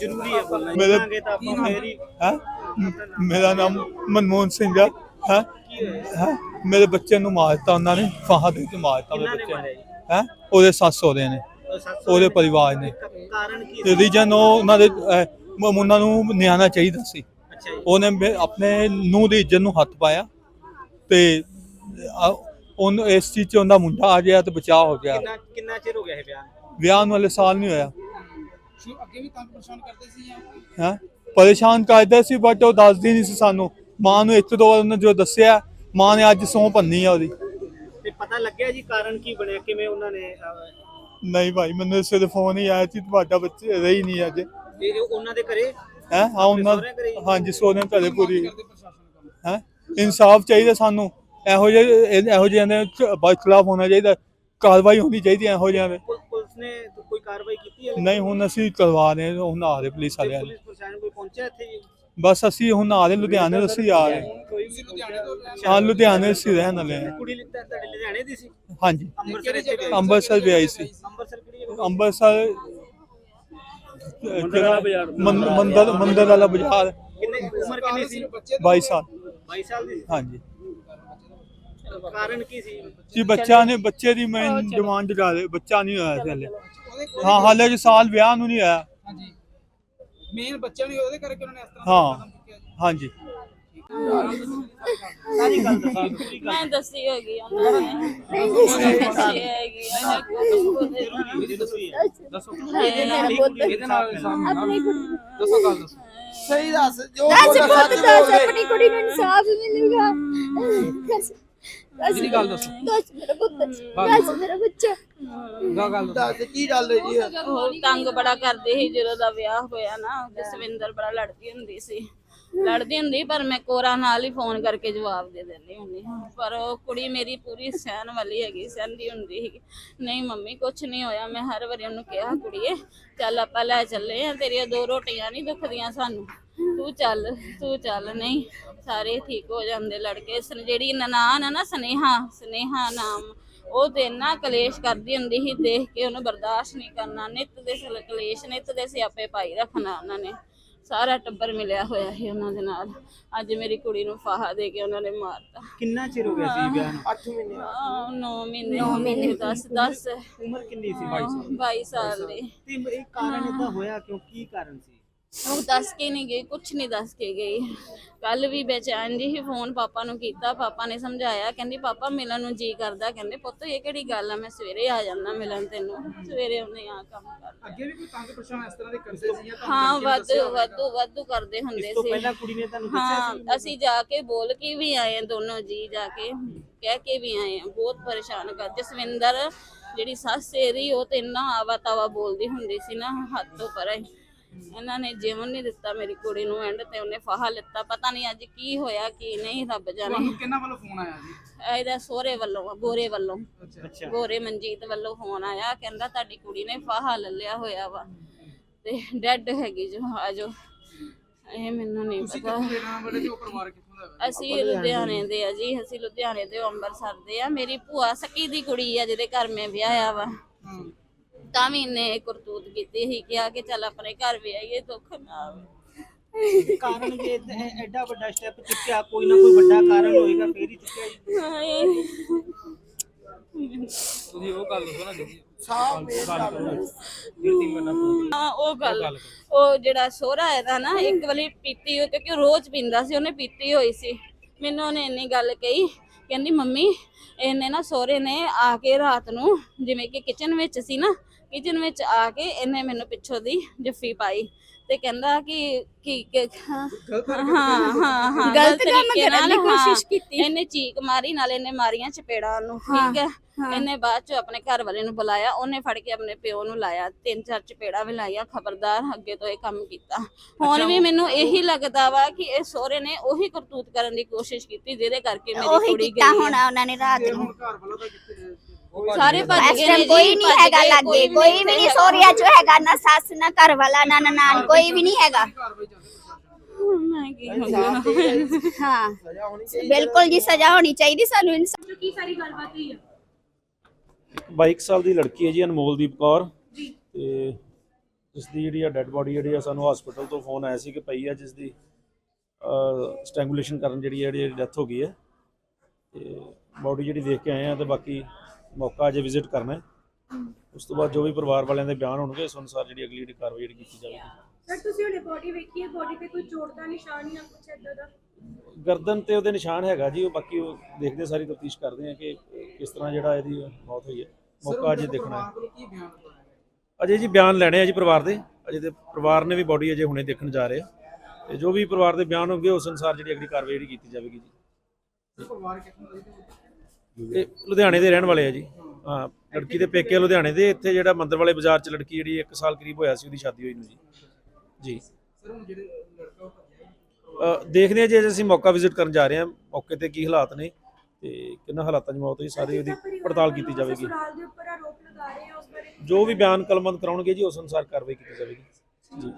ਜ਼ਰੂਰੀ ਹੈ ਬੋਲਣਾ ਮੇਰੇ- ਤਾਂ ਆਪਾਂ ਫੇਰ ਹੀ। ਹੈ? ਮੇਰਾ ਨਾਮ ਮਨਮੋਹਨ ਸਿੰਘ ਹੈ? ਹੈ ਹੈ? ਮੇਰੇ ਬੱਚੇ ਨੂੰ ਮਾਰਤਾ ਉਹਨਾਂ ਨੇ ਫਾਹਾ ਦੇ ਕੇ ਮਾਰਤਾ ਮੇਰੇ ਨੇ ਬੱਚੇ ਮਾਰਿਆ ਨੂੰ ਜੀ? ਹੈ? ਉਹਦੇ ਸੱਸ ਸਹੁਰੇ ਨੇ। ਉਹ ਸੱਸ ਉਹਦੇ ਪਰਿਵਾਰ ਨੇ। ਕਾਰਨ ਕੀ ਸੀ? ਰੀਜਨ ਉਹ ਉਹਨਾਂ ਦੇ ਅਹ, ਮ- ਉਹਨਾਂ ਨੂੰ ਨਿਆਣਾ ਚਾਹੀਦਾ ਸੀ। ਅੱਛਾ ਜੀ। ਉਹਨੇ ਮੇ- ਆਪਣੇ ਨੂੰਹ ਦੀ ਇੱਜ਼ਤ ਨੂੰ ਹੱਥ ਪਾਇਆ। ਤੇ ਉਹਨੂੰ ਇਸ ਚੀਜ਼ 'ਚ ਉਹਦਾ ਮੁੰਡਾ ਆ ਗਿਆ ਤੇ ਬਚਾਅ ਹੋ ਗਿਆ। ਕਿੰਨਾ ਕਿੰਨਾ ਚਿਰ ਹੋ ਗਿਆ ਇਹ ਬਿਆਨ ਵਿਆਹ ਨੂੰ ਹਲੇ ਸਾਲ ਨਹੀਂ ਹੋਇਆ। ਸ਼ੁ ਅੱਗੇ ਵੀ ਤੰਗ ਪਰੇਸ਼ਾਨ ਕਰਦੇ ਸੀ ਜਾਂ ਹੈ? ਪਰੇਸ਼ਾਨ ਕਰਦਾ ਸੀ ਬਟ ਉਹ ਦੱਸਦੀ ਨਹੀਂ ਸੀ ਸਾਨੂੰ। ਮਾਂ ਨੂੰ ਇੱਕ ਦੋ ਵਾਰ ਉਹਨੇ ਜੋ ਦੱਸਿਆ ਮਾਂ ਨੇ ਅੱਜ ਸੌਂ ਭੰਨੀ ਆ ਉਹਦੀ। ਤੇ ਪਤਾ ਲੱਗਿਆ ਜੀ ਕਾਰਨ ਕੀ ਬਣਿਆ? ਕਿਵੇਂ ਉਹਨਾਂ ਨੇ ਅਹ, ਨਹੀਂ ਭਾਈ ਮੈਨੂੰ ਸਿਰ ਫੋਨ ਹੀ ਆਇਆ ਸੀ ਤੁਹਾਡਾ ਬੱਚੇ ਰਹੀ ਨਹੀਂ ਅੱਜ। ਇਹ ਇਹ ਉਹਨਾਂ ਦੇ ਘਰੇ? ਹੈ? ਹਾਂ ਉਹਨਾਂ ਘਰੇ ਹੀ? ਹਾਂਜੀ ਸੋਨੇ ਘਰੇ ਪੂਰੀ। ਕਰਦੇ ਪ੍ਰਸ਼ਾਸਨ ਕੰਮ ਹੈ? ਇਨਸਾਫ ਚਾਹੀਦਾ ਸਾਨੂੰ। ਇਹੋ ਜਿਹੇ ਇਹ- ਇਹੋ ਜਿਹਿਆਂ ਦੇ ਖਿਲਾਫ ਹੋਣਾ ਚਾਹੀਦਾ। ਕਾਰਵਾਈ ਹੋਣੀ ਚਾਹੀਦੀ ਹੈ ਇਹੋ ਜਿਹਿਆਂ ਦੇ। ਪੁਲ- ਪੁਲਿਸ ਨੇ ਕੋਈ ਕਾਰਵਾਈ ਕੀਤੀ ਹੈ? ਨਹੀਂ ਹੁਣ ਅਸੀਂ ਕਰਵਾ ਰਹੇ ਹਾਂ, ਹੁਣ ਆ ਰਹੇ ਪੁਲਿਸ ਵਾਲਿਆਂ ਨੇ। ਪੁਲਿਸ ਪ੍ਰਸ਼ਾਸਨ ਕੋਈ ਪਹੁੰਚਿਆ ਇੱਥੇ ਜੀ? ਬਸ ਅਸੀਂ ਹੁਣ ਆ ਰਹੇ ਲੁਧਿਆਣੇ ਤੋਂ ਅਸੀਂ ਆ ਰਹੇ ਕੋਈ ਲੁਧਿਆਣੇ ਤੋਂ ਰਹਿਣ ਹਾਂ ਲੁਧਿਆਣੇ ਅਸੀਂ ਰਹਿਣ ਵਾਲੇ ਹਾਂ। ਕੁੜੀ ਲਿੱਤਾ ਤੁਹਾਡੇ ਲੁਧਿਆਣੇ ਦੀ ਸੀ? ਹਾਂਜੀ। ਅੰਮ੍ਰਿਤਸਰ ਇੱਥੇ ਅੰਮ੍ਰਿਤਸਰ ਵੀ ਆਈ ਸੀ। ਅੰਮ੍ਰਿਤਸਰ ਕਿਹੜੀ ਜਗ੍ਹਾ? ਅੰਮ੍ਰਿਤਸਰ ਜਿਹੜਾ ਮੰਦ- ਮੰਦਰ ਮੰਦਰ ਵਾਲਾ ਬਾਜ਼ਾਰ। ਕਿੰਨੇ ਉਮਰ ਕਿੰਨੀ ਸੀ? ਬੱਚੇ 22 ਸਾਲ। 22 ਸਾਲ ਦੀ ਹਾਂਜੀ। ਕਾਰਨ ਕੀ ਸੀ? ਜੀ ਬੱਚਾ ਨੇ ਬੱਚੇ ਦੀ ਮੈਂ ਡਿਮਾਂਡ ਕਰ ਰਹੇ ਬੱਚਾ ਨਹੀਂ ਹੋਇਆ ਸੀ ਹਲੇ। ਹਾਂ ਹਾਲੇ ਜੀ ਸਾਲ ਵਿਆਹ ਨੂੰ ਨਹੀਂ ਆਇਆ। ਹਾਂਜੀ। ਮੇਨ ਬੱਚਿਆਂ ਨੇ ਉਹਦੇ ਕਰਕੇ ਉਹਨਾਂ ਨੇ ਇਸ ਤਰ੍ਹਾਂ ਹਾਂ। ਹਾਂਜੀ। ਸਾਰੀ ਗੱਲ ਦੱਸੋ। ਮੈਂ ਦੱਸੀ ਹੈਗੀ। ਉਹਨਾਂ ਨੇ ਨਹੀਂ ਦੱਸੀ ਹੈਗੀ ਉਹਨਾਂ ਕੋਲ ਇਹ ਦੱਸੋ। ਜੀ ਦੱਸੋ ਇਹਦੇ ਨਾਲ ਇਹਦੇ ਨਾਲ ਆਪਣੀ ਕੁੜੀ ਦੱਸੋ ਗੱਲ ਦੱਸੋ। ਸਹੀ ਦੱਸ ਜੋ ਦੱਸ ਬੋਲਦਾ ਪੁੱਤ ਸੱਚ ਦੱਸ ਬੋਲ ਆਪਣੀ ਕੁੜੀ ਨੂੰ ਇਨਸਾਫ ਮਿਲੂਗਾ। ਜਿਹੜੀ ਗੱਲ ਦੱਸੋ। ਦੱਸ ਮੇਰਾ ਪੁੱਤ ਦੱਸ ਮੇਰਾ ਬੱਚਾ ਗਾ ਗੱਲ ਦੱਸੋ। ਦੱਸ ਕੀ ਗੱਲ ਹੈ ਜੀ ਉਹ ਤੰਗ ਬੜਾ ਕਰਦੇ ਸੀ ਜਦੋਂ ਦਾ ਵਿਆਹ ਹੋਇਆ ਨਾ ਜਸਵਿੰਦਰ ਬੜਾ ਲੜਦੀ ਹੁੰਦੀ ਸੀ। ਲੜਦੀ ਹੁੰਦੀ ਪਰ ਮੈਂ ਕੋਰਾ ਨਾਲ ਹੀ ਫੋਨ ਕਰਕੇ ਜਵਾਬ ਦੇ ਦਿੰਦੀ ਹੁੰਦੀ ਪਰ ਉਹ ਕੁੜੀ ਮੇਰੀ ਪੂਰੀ ਸਹਿਣ ਵਾਲੀ ਹੈਗੀ ਸਹਿੰਦੀ ਹੁੰਦੀ ਸੀ ਨਹੀਂ ਮੰਮੀ ਕੁਛ ਨਹੀਂ ਹੋਇਆ। ਮੈਂ ਹਰ ਵਾਰੀ ਉਹਨੂੰ ਕਿਹਾ ਕੁੜੀਏ ਚੱਲ ਆਪਾਂ ਲੈ ਚੱਲੇ ਆ ਤੇਰੀਆਂ ਦੋ ਰੋਟੀਆਂ ਨਹੀਂ ਦੁਖਦੀਆਂ ਸਾਨੂੰ। ਤੂੰ ਚੱਲ ਤੂੰ ਚੱਲ ਨਹੀਂ ਸਾਰੇ ਠੀਕ ਹੋ ਜਾਂਦੇ ਲੜਕੇ। ਸਨ ਜਿਹੜੀ ਨਨਾਣ ਆ ਨਾ ਸਨੇਹਾ ਸਨੇਹਾ ਨਾਮ ਉਹ ਤੇ ਇੰਨਾ ਕਲੇਸ਼ ਕਰਦੀ ਹੁੰਦੀ ਸੀ ਦੇਖ ਕੇ ਉਹਨੂੰ ਬਰਦਾਸ਼ਤ ਨਹੀਂ ਕਰਨਾ। ਨਿੱਤ ਦੇ ਸਲ ਕਲੇਸ਼ ਨਿੱਤ ਦੇ ਸਿਆਪੇ ਪਾਈ ਰੱਖਣਾ ਉਹਨਾਂ ਨੇ। ਸਾਰਾ ਟੱਬਰ ਮਿਲਿਆ ਹੋਇਆ ਸੀ ਉਹਨਾਂ ਦੇ ਨਾਲ। ਅੱਜ ਮੇਰੀ ਕੁੜੀ ਨੂੰ ਫਾਹਾ ਦੇ ਕੇ ਉਹਨਾਂ ਨੇ ਮਾਰਤਾ। ਕਿੰਨਾ ਚਿਰ ਹੋ ਗਿਆ ਸੀ ਵਿਆਹ ਨੂੰ? 8 ਮਹੀਨੇ 9 ਮਹੀਨੇ 9 ਮਹੀਨੇ 10 10 ਉਮਰ ਕਿੰਨੀ ਸੀ? 22 ਸਾਲ। 22 ਸਾਲ ਦੇ। ਤੇ ਇਹ ਕਾਰਨ ਇਦਾਂ ਹੋਇਆ ਕਿਉਂ? ਕੀ ਕਾਰਨ ਸੀ? ਉਹ ਦੱਸ ਕੇ ਨਹੀਂ ਗਈ ਕੁਛ ਨਹੀਂ ਦੱਸ ਕੇ ਗਈ। ਕੱਲ ਵੀ ਬੇਚੈਨ ਜੀ ਹੀ ਫੋਨ ਪਾਪਾ ਨੂੰ ਕੀਤਾ ਪਾਪਾ ਨੇ ਸਮਝਾਇਆ ਕਹਿੰਦੀ ਪਾਪਾ ਮਿਲਣ ਨੂੰ ਜੀ ਕਰਦਾ। ਕਹਿੰਦੇ ਪੁੱਤ ਇਹ ਕਿਹੜੀ ਗੱਲ ਆ? ਮੈਂ ਸਵੇਰੇ ਆ ਜਾਣਾ ਮਿਲਣ ਤੈਨੂੰ। ਸਵੇਰੇ ਉਹਨੇ ਆ ਕੰਮ ਕਰ ਅੱਗੇ ਵੀ ਕੋਈ ਤੰਗ ਪਰੇਸ਼ਾਨ ਇਸ ਤਰ੍ਹਾਂ ਦੇ ਕਰਦੇ ਸੀ ਜਾਂ ਹਾਂ ਵਾਧੂ ਵਾਧੂ ਵਾਧੂ ਕਰਦੇ ਹੁੰਦੇ ਇਸ ਤੋਂ ਸੀ। ਪਹਿਲਾਂ ਕੁੜੀ ਨੇ ਤੁਹਾਨੂੰ ਦੱਸਿਆ ਹਾਂ ਅਸੀਂ ਜਾ ਕੇ ਬੋਲ ਕੇ ਵੀ ਆਏ ਦੋਨੋਂ ਜੀ ਜਾ ਕੇ ਕਹਿ ਕੇ ਵੀ ਆਏ ਆ ਬਹੁਤ ਪਰੇਸ਼ਾਨ ਕਰ ਜਸਵਿੰਦਰ ਜਿਹੜੀ ਸੱਸ ਇਹਦੀ ਉਹ ਤੇ ਇੰਨਾ ਆਵਾ ਤਾਵਾ ਬੋਲਦੀ ਹੁੰਦੀ ਸੀ ਨਾ ਤੋਂ ਪਰੇ ਇਹਨਾਂ ਨੇ ਜੀਵਨ ਨਹੀਂ ਦਿੱਤਾ ਮੇਰੀ ਕੁੜੀ ਨੂੰ ਐਂਡ ਤੇ ਉਹਨੇ ਫਾਹਾ ਲਿੱਤਾ। ਪਤਾ ਨਹੀਂ ਅੱਜ ਕੀ ਹੋਇਆ ਕੀ ਨਹੀਂ ਰੱਬ ਜਾਣੇ। ਤੁਹਾਨੂੰ ਕਿੰਨਾ ਵੱਲੋਂ ਫੋਨ ਆਇਆ ਜੀ? ਇਹਦਾ ਸੋਹਰੇ ਵੱਲੋਂ ਗੋਰੇ ਵੱਲੋਂ। ਅੱਛਾ। ਗੋਰੇ ਮਨਜੀਤ ਵੱਲੋਂ ਫੋਨ ਆਇਆ ਕਹਿੰਦਾ ਤੁਹਾਡੀ ਕੁੜੀ ਨੇ ਫਾਹਾ ਲੈ ਲਿਆ ਹੋਇਆ ਵਾ। ਤੇ ਡੈਡ ਹੈਗੀ ਜੋ ਆਜੋ ਇਹ ਮੈਨੂੰ ਨਹੀਂ ਤੁਸੀਂ ਪਤਾ। ਕਿੱਥੋਂ ਦੇ ਰਹਿਣ ਵਾਲੇ ਤੇ ਉਹ ਪਰਿਵਾਰ ਕਿੱਥੋਂ ਦਾ ਹੈ ਅਸੀਂ ਲੁਧਿਆਣੇ ਦੇ ਆ ਜੀ ਅਸੀਂ ਲੁਧਿਆਣੇ ਦੇ ਅੰਮ੍ਰਿਤਸਰ ਦੇ ਆ। ਮੇਰੀ ਭੂਆ ਸਕੀ ਦੀ ਕੁੜੀ ਆ ਜਿਹਦੇ ਘਰ ਮੈਂ ਵਿਆਹਿਆ ਵਾ। ਹੂੰ। ਤਾਂ ਵੀ ਇਹਨੇ ਕਰਤੂਤ ਕੀਤੀ ਸੀ ਕਿਹਾ ਕਿ ਚੱਲ ਆਪਣੇ ਘਰ ਵਿਆਹੀਏ ਦੁੱਖ ਨਾ ਆਵੇ ਕਾਰਨ ਜੇ ਏਦਾਂ- ਇਹ ਐਡਾ ਵੱਡਾ ਸਟੈਪ ਚੁੱਕਿਆ ਕੋਈ ਨਾ ਕੋਈ ਵੱਡਾ ਕਾਰਨ ਹੋਏਗਾ ਫੇਰ ਹੀ ਚੁੱਕਿਆ ਜੀ। ਹਾਏ। ਤੁਸੀਂ ਉਹ ਗੱਲ ਦੱਸੋ ਨਾ ਜੀ। ਸਾਫ਼ ਮੇਰ ਕਰ ਹਾਂ ਉਹ ਗੱਲ। ਉਹ ਜਿਹੜਾ ਸੋਹਰਾ ਇਹਦਾ ਨਾ ਇੱਕ ਵਾਰੀ ਪੀਤੀ ਹੋਈ ਕਿਉਂਕਿ ਉਹ ਰੋਜ਼ ਪੀਂਦਾ ਸੀ ਉਹਨੇ ਪੀਤੀ ਹੋਈ ਸੀ। ਮੈਨੂੰ ਉਹਨੇ ਇੰਨੀ ਗੱਲ ਕਹੀ ਕਹਿੰਦੀ ਮੰਮੀ ਇਹਨੇ ਨਾ ਸੋਹਰੇ ਨੇ ਆ ਕੇ ਰਾਤ ਨੂੰ ਜਿਵੇਂ ਕਿ ਕਿਚਨ ਵਿੱਚ ਸੀ ਨਾ ਕਿਚਨ ਵਿੱਚ ਆ ਕੇ ਇਹਨੇ ਮੈਨੂੰ ਪਿੱਛੋਂ ਦੀ ਜੱਫੀ ਪਾਈ ਤੇ ਕਹਿੰਦਾ ਕਿ ਕਿ ਕਿ- ਹਾਂ। ਹਾਂ ਹਾਂ। ਹਾਂ ਗਲਤ ਕੰਮ ਕਰਨ ਦੀ ਕੋਸ਼ਿਸ਼। ਕੀਤੀ। ਇਹਨੇ ਚੀਕ ਮਾਰੀ ਨਾਲ ਇਹਨੇ ਮਾਰੀਆਂ ਚਪੇੜਾਂ ਨੂੰ ਠੀਕ ਹੈ। ਇਹਨੇ ਬਾਅਦ ਚ ਆਪਣੇ ਘਰ ਵਾਲੇ ਨੂੰ ਬੁਲਾਇਆ ਉਹਨੇ ਫੜ ਕੇ ਆਪਣੇ ਪਿਓ ਨੂੰ ਲਾਇਆ ਤਿੰਨ ਚਾਰ ਚਪੇੜਾਂ ਵੀ ਲਾਈਆਂ ਖਬਰਦਾਰ ਅੱਗੇ ਤੋਂ ਇਹ ਕੰਮ ਕੀਤਾ। ਹੁਣ ਵੀ ਮੈਨੂੰ ਇਹੀ ਲੱਗਦਾ ਵਾ ਕਿ ਇਹ ਸਹੁਰੇ ਨੇ ਉਹੀ ਕਰਤੂਤ ਕਰਨ ਦੀ ਕੋਸ਼ਿਸ਼ ਕੀਤੀ ਜਿਹਦੇ ਕਰਕੇ ਮੇਰੀ ਉਹੀ ਕੁੜੀ ਕੀਤਾ ਗਈ ਹੋਣਾ ਉਹਨਾਂ ਨੇ ਰਾਤ ਨੂੰ। ਘਰ ਵੱਲੋਂ ਤਾਂ ਕਿੱਥੇ ਸਾਰੇ ਭੱਜ ਇਸ ਗਏ ਨੇ ਜੀ, ਕੋਈ ਨਹੀਂ ਭੱਜ ਹੈਗਾ ਗਏ, ਲਾਗੇ ਕੋਈ ਵੀ ਨਹੀਂ ਸੋਰੀਆ ਚ ਹੈਗਾ ਨਾ ਸੱਸ ਨਾ ਘਰ ਵਾਲਾ ਨਾ ਨਨਾਣ ਕੋਈ ਵੀ ਨਹੀਂ ਹੈਗਾ। ਮੈਂ ਕੀ ਹੋਊਗਾ? ਹਾਂ। ਸਜ਼ਾ ਹੋਣੀ ਚਾਹੀਦੀ ਬਿਲਕੁਲ ਜੀ ਸਜ਼ਾ ਹੋਣੀ ਚਾਹੀਦੀ ਸਾਨੂੰ ਇਨਸਾਫ 22 ਸਾਲ ਦੀ ਲੜਕੀ ਹੈ ਜੀ ਅਨਮੋਲਦੀਪ ਕੌਰ। ਤੇ ਜਿਸ ਦੀ ਜਿਹੜੀ ਆ ਡੈੱਡ ਬੋਡੀ ਜਿਹੜੀ ਆ ਸਾਨੂੰ ਹਸਪੀਟਲ ਤੋਂ ਫੋਨ ਆਇਆ ਸੀ ਕਿ ਪਈ ਆ ਜਿਸ ਦੀ ਸਟ੍ਰੈਂਗੂਲੇਸ਼ਨ ਕਰਨ ਜਿਹੜੀ ਆ ਜਿਹੜੀ ਡੈਥ ਹੋ ਗਈ ਹੈ। ਤੇ ਬੋਡੀ ਜਿਹੜੀ ਦੇਖ ਕੇ ਆਏ ਆ ਤੇ ਬਾਕੀ ਮੌਕਾ ਅਜੇ ਵਿਜ਼ਿਟ ਕਰਨਾ ਹੈ। ਉਸ ਤੋਂ ਬਾਅਦ ਜੋ ਵੀ ਪਰਿਵਾਰ ਵਾਲਿਆਂ ਦੇ ਬਿਆਨ ਹੋਣਗੇ ਉਸ ਅਨੁਸਾਰ ਜਿਹੜੀ ਅਗਲੀ ਜਿਹੜੀ ਕਾਰਵਾਈ ਜਿਹੜੀ ਕੀਤੀ ਜਾਵੇਗੀ। ਸਰ ਤੁਸੀਂ ਹੁਣੇ ਬੋਡੀ ਵੇਖੀ ਹੈ? ਬੋਡੀ ਤੇ ਕੋਈ ਚੋਟ ਦਾ ਨਿਸ਼ਾਨ ਜਾਂ ਕੁਛ ਏਦਾਂ ਦਾ? ਗਰਦਨ ਤੇ ਉਹਦੇ ਨਿਸ਼ਾਨ ਹੈਗਾ ਜੀ ਉਹ ਬਾਕੀ ਉਹ ਦੇਖਦੇ ਸਾਰੀ ਤਫਤੀਸ਼ ਕਰਦੇ ਆ ਕਿ ਕਿਸ ਤਰ੍ਹਾਂ ਜਿਹੜਾ ਇਹਦੀ ਮੌਤ ਹੋਈ ਹੈ। ਮੌਕਾ ਅਜੇ ਦੇਖਣਾ ਹੈ। ਕੀ ਬਿਆਨ ਅਜੇ ਜੀ ਬਿਆਨ ਲੈਣੇ ਆ ਜੀ ਪਰਿਵਾਰ ਦੇ। ਅਜੇ ਤੇ ਪਰਿਵਾਰ ਨੇ ਵੀ ਬੋਡੀ ਅਜੇ ਹੁਣੇ ਦੇਖਣ ਜਾ ਰਹੇ ਆ। ਤੇ ਜੋ ਵੀ ਪਰਿਵਾਰ ਦੇ ਬਿਆਨ ਹੋਣਗੇ ਉਸ ਅਨੁਸਾਰ ਜਿਹੜੀ ਅਗਲੀ ਕਾਰਵਾਈ ਜਿਹੜੀ ਕੀਤੀ ਜਾਵੇਗੀ ਜੀ। ਪਰਿਵਾਰ ਕਿੱਥੋਂ ਦਾ ਜੀ ਲੁਧਿਆਣੇ ਦੇ ਰਹਿਣ ਵਾਲੇ ਆ ਜੀ। ਹਾਂ, ਲੜਕੀ ਦੇ ਪੇਕੇ ਲੁਧਿਆਣੇ ਦੇ, ਇੱਥੇ ਜਿਹੜਾ ਮੰਦਰ ਵਾਲੇ ਬਾਜ਼ਾਰ 'ਚ ਲੜਕੀ ਜਿਹੜੀ 1 ਸਾਲ ਕਰੀਬ ਹੋਇਆ ਸੀ, ਉਹਦੀ ਸ਼ਾਦੀ ਹੋਈ ਨੂੰ ਜੀ। ਜੀ। ਸਰ ਹੁਣ ਜਿਹੜੇ ਲੜਕਾ ਦੇਖਦੇ ਆ ਜੀ ਅਸੀਂ ਮੌਕਾ ਵਿਜ਼ਿਟ ਕਰਨ ਜਾ ਰਹੇ ਹਾਂ। ਮੌਕੇ ਤੇ ਕੀ ਹਾਲਾਤ ਨੇ ਤੇ ਕਿੰਨਾ ਹਾਲਾਤਾਂ 'ਚ ਮੌਤ ਹੋਈ, ਸਾਰੀ ਉਹਦੀ ਪੜਤਾਲ ਕੀਤੀ ਜਾਵੇਗੀ। ਜੋ ਵੀ ਬਿਆਨ ਕਲਮਬੰਦ ਕਰਾਉਣਗੇ ਜੀ, ਉਸ ਅਨੁਸਾਰ ਕਾਰਵਾਈ ਕੀਤੀ ਜਾਵੇਗੀ। ਜੀ।